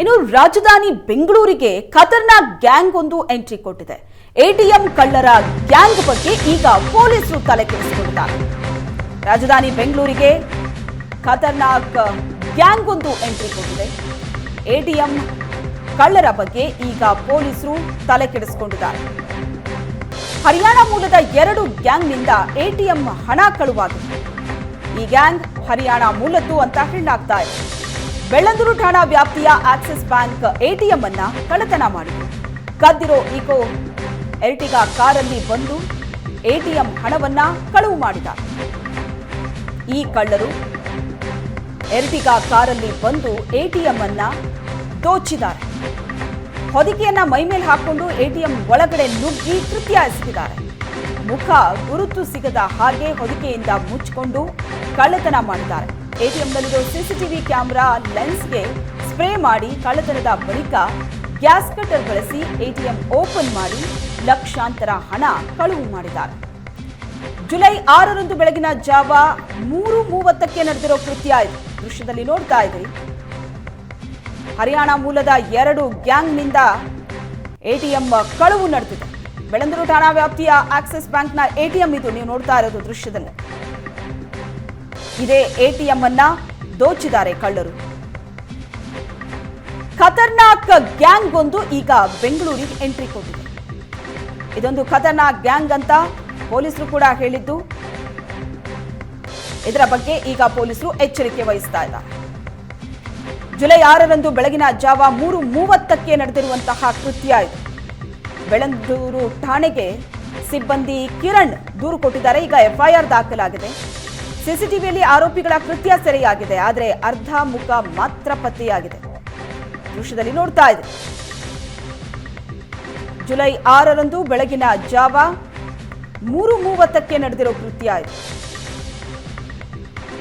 ಇನ್ನು ರಾಜಧಾನಿ ಬೆಂಗಳೂರಿಗೆ ಖತರ್ನಾಕ್ ಗ್ಯಾಂಗ್ ಒಂದು ಎಂಟ್ರಿ ಕೊಟ್ಟಿದೆ. ಎಟಿಎಂ ಕಳ್ಳರ ಗ್ಯಾಂಗ್ ಬಗ್ಗೆ ಈಗ ಪೊಲೀಸರು ತಲೆ ಕೆಡಿಸಿಕೊಂಡಿದ್ದಾರೆ. ರಾಜಧಾನಿ ಬೆಂಗಳೂರಿಗೆ ಖತರ್ನಾಕ್ ಗ್ಯಾಂಗ್ ಒಂದು ಎಂಟ್ರಿ ಕೊಟ್ಟಿದೆ. ಎಟಿಎಂ ಕಳ್ಳರ ಬಗ್ಗೆ ಈಗ ಪೊಲೀಸರು ತಲೆ ಕೆಡಿಸಿಕೊಂಡಿದ್ದಾರೆ. ಹರಿಯಾಣ ಮೂಲದ ಎರಡು ಗ್ಯಾಂಗ್ನಿಂದ ಎಟಿಎಂ ಹಣ ಕಳುವಾಗಿದೆ. ಈ ಗ್ಯಾಂಗ್ ಹರಿಯಾಣ ಮೂಲದ್ದು ಅಂತ ಹೇಳಲಾಗ್ತಾ ಇದೆ. ಬೆಳ್ಳಂದೂರು ಠಾಣಾ ವ್ಯಾಪ್ತಿಯ ಆಕ್ಸಿಸ್ ಬ್ಯಾಂಕ್ ಎಟಿಎಂ ಅನ್ನ ಕಳ್ಳತನ ಮಾಡಿದೆ. ಕದ್ದಿರೋ ಇಕೋ ಎರ್ಟಿಗಾ ಕಾರಲ್ಲಿ ಬಂದು ಎಟಿಎಂ ಹಣವನ್ನ ಕಳುವು ಮಾಡಿದ. ಈ ಕಳ್ಳರು ಎರ್ಟಿಗಾ ಕಾರಲ್ಲಿ ಬಂದು ಎಟಿಎಂ ಅನ್ನ ದೋಚಿದ್ದಾರೆ. ಹೊದಿಕೆಯನ್ನ ಮೈಮೇಲೆ ಹಾಕೊಂಡು ಎಟಿಎಂ ಒಳಗಡೆ ನುಗ್ಗಿ ಕೃತ್ಯ ಎಸಗಿದ್ದಾರೆ ಮುಖ ಗುರುತು ಸಿಗದ ಹಾಗೆ ಹೊದಿಕೆಯಿಂದ ಮುಚ್ಚಿಕೊಂಡು ಕಳ್ಳತನ ಮಾಡಿದ್ದಾರೆ. ಎಟಿಎಂನಲ್ಲಿರೋ ಸಿಸಿಟಿವಿ ಕ್ಯಾಮೆರಾ ಲೆನ್ಸ್ಗೆ ಸ್ಪ್ರೇ ಮಾಡಿ ಕಳ್ಳತನದ ಬಳಿಕ ಗ್ಯಾಸ್ ಕಟರ್ ಬಳಸಿ ಎಟಿಎಂ ಓಪನ್ ಮಾಡಿ ಲಕ್ಷಾಂತರ ಹಣ ಕಳುವು ಮಾಡಿದ್ದಾರೆ. ಜುಲೈ ಆರರಂದು ಬೆಳಗಿನ ಜಾವ ಮೂರು ಮೂವತ್ತಕ್ಕೆ ನಡೆದಿರೋ ಕೃತ್ಯ ಇದು. ದೃಶ್ಯದಲ್ಲಿ ನೋಡ್ತಾ ಇದ್ದೀರಿ ಹರಿಯಾಣ ಮೂಲದ ಎರಡು ಗ್ಯಾಂಗ್ನಿಂದ ಎಟಿಎಂ ಕಳುವು ನಡೆದಿದೆ. ಬೆಳಂದೂರು ಠಾಣಾ ವ್ಯಾಪ್ತಿಯ ಆಕ್ಸಿಸ್ ಬ್ಯಾಂಕ್ನ ಎಟಿಎಂ ಇದು. ನೀವು ನೋಡ್ತಾ ಇರೋದು ದೃಶ್ಯದಲ್ಲಿ. ಇದೇ ಎಟಿಎಂ ಅನ್ನ ದೋಚಿದ್ದಾರೆ ಕಳ್ಳರು. ಖತರ್ನಾಕ್ ಗ್ಯಾಂಗ್ ಒಂದು ಈಗ ಬೆಂಗಳೂರಿಗೆ ಎಂಟ್ರಿ ಕೊಟ್ಟಿದೆ. ಇದೊಂದು ಖತರ್ನಾಕ್ ಗ್ಯಾಂಗ್ ಅಂತ ಪೊಲೀಸರು ಕೂಡ ಹೇಳಿದ್ದು. ಇದರ ಬಗ್ಗೆ ಈಗ ಪೊಲೀಸರು ಎಚ್ಚರಿಕೆ ವಹಿಸ್ತಾ ಇದ್ದಾರೆ. ಜುಲೈ ಆರರಂದು ಬೆಳಗಿನ ಜಾವ ಮೂರು ಮೂವತ್ತಕ್ಕೆ ನಡೆದಿರುವಂತಹ ಕೃತ್ಯ ಇದು. ಬೆಳಂದೂರು ಠಾಣೆಗೆ ಸಿಬ್ಬಂದಿ ಕಿರಣ್ ದೂರು ಕೊಟ್ಟಿದ್ದಾರೆ. ಈಗ ಎಫ್ಐಆರ್ ದಾಖಲಾಗಿದೆ. ಸಿಸಿಟಿವಿಯಲ್ಲಿ ಆರೋಪಿಗಳ ಕೃತ್ಯ ಸೆರೆಯಾಗಿದೆ, ಆದರೆ ಅರ್ಧ ಮುಖ ಮಾತ್ರ ಪತ್ತೆಯಾಗಿದೆ. ದೃಶ್ಯದಲ್ಲಿ ನೋಡ್ತಾ ಇದೆ ಜುಲೈ ಆರರಂದು ಬೆಳಗಿನ ಜಾವ ಮೂರು ಮೂವತ್ತಕ್ಕೆ ನಡೆದಿರೋ ಕೃತ್ಯ ಇದು.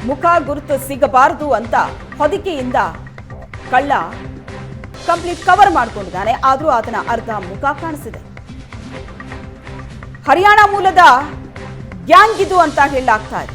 ಮುಖ ಗುರುತು ಸಿಗಬಾರದು ಅಂತ ಹೊದಿಕೆಯಿಂದ ಕಳ್ಳ ಕಂಪ್ಲೀಟ್ ಕವರ್ ಮಾಡ್ಕೊಂಡಿದ್ದಾನೆ, ಆದರೂ ಆತನ ಅರ್ಧ ಮುಖ ಕಾಣಿಸಿದೆ. ಹರಿಯಾಣ ಮೂಲದ ಗ್ಯಾಂಗ್ ಇದು ಅಂತ ಹೇಳಲಾಗ್ತಾ ಇದೆ.